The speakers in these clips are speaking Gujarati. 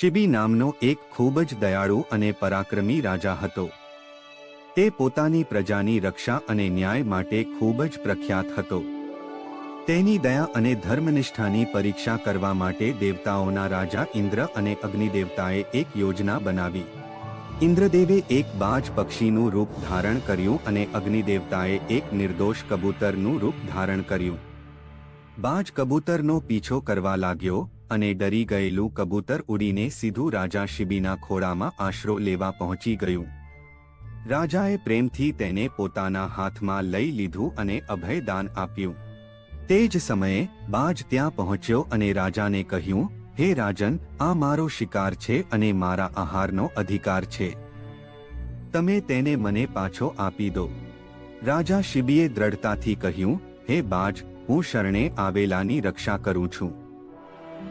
શિબી નામનો એક ખૂબ જ દયાળુ અને પરાક્રમી રાજા હતો. તે પોતાની પ્રજાની રક્ષા અને ન્યાય માટે ખૂબ જ પ્રખ્યાત હતો. તેની દયા અને ધર્મનિષ્ઠાની પરીક્ષા કરવા માટે દેવતાઓના રાજા ઇન્દ્ર અને અગ્નિદેવતાએ એક યોજના બનાવી. ઇન્દ્રદેવે એક બાજ પક્ષીનું રૂપ ધારણ કર્યું અને અગ્નિદેવતાએ એક નિર્દોષ કબૂતરનું રૂપ ધારણ કર્યું. બાજ કબૂતરનો પીછો કરવા લાગ્યો અને ડરી ગયેલું કબૂતર ઉડીને સીધું રાજા શિબીના ખોળામાં આશરો લેવા પહોંચી ગયું. રાજાએ પ્રેમથી તેને પોતાના હાથમાં લઈ લીધું અને અભયદાન આપ્યું. તે જ સમયે બાજ ત્યાં પહોંચ્યો અને રાજાને કહ્યું, હે રાજન, આ મારો શિકાર છે અને મારા આહારનો અધિકાર છે. તમે તેને મને પાછો આપી દો. રાજા શિબીએ દ્રઢતાથી કહ્યું, હે બાજ, હું શરણે આવેલાની રક્ષા કરું છું.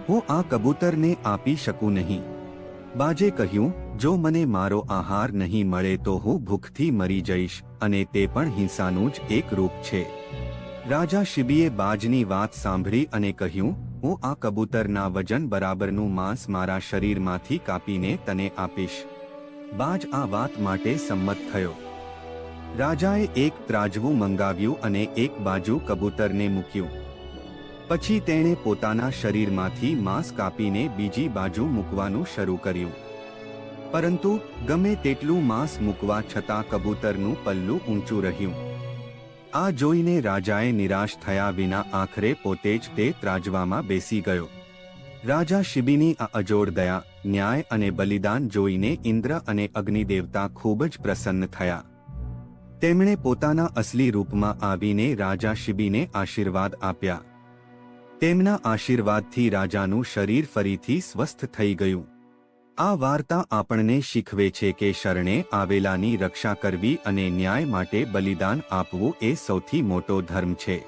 હું આ કબૂતરને આપી શકું નહીં. બાજે કહ્યું, જો મને મારો આહાર નહીં મળે તો હું ભૂખથી મરી જઈશ અને તે પણ હિંસાનું જ એક રૂપ છે. રાજા શિબીએ બાજની વાત સાંભળી અને કહ્યું, હું આ કબૂતરના વજન બરાબરનું માંસ મારા શરીરમાંથી કાપીને તને આપીશ. બાજ આ વાત માટે સંમત થયો. રાજાએ એક ત્રાજવું મંગાવ્યું અને એક બાજુ કબૂતરને મૂક્યું. પછી તેણે પોતાના શરીરમાંથી માંસ કાપીને બીજી બાજુ મૂકવાનું શરૂ કર્યું. પરંતુ ગમે તેટલું માંસ મૂકવા છતાં કબૂતરનું પલ્લું ઊંચું રહ્યું. આ જોઈને રાજાએ નિરાશ થયા વિના આખરે પોતે જ તે ત્રાજવામાં બેસી ગયો. રાજા શિબીની આ અજોડ દયા ન્યાય અને બલિદાન જોઈને ઇન્દ્ર અને અગ્નિદેવતા ખૂબ જ પ્રસન્ન થયા. તેમણે પોતાના અસલી રૂપમાં આવીને રાજા શિબીને આશીર્વાદ આપ્યા. તેમના આશીર્વાદથી રાજાનું શરીર ફરીથી સ્વસ્થ થઈ ગયું. આ વાર્તા આપણને શીખવે છે કે શરણે આવેલાની રક્ષા કરવી અને ન્યાય માટે બલિદાન આપવું એ સૌથી મોટો ધર્મ છે.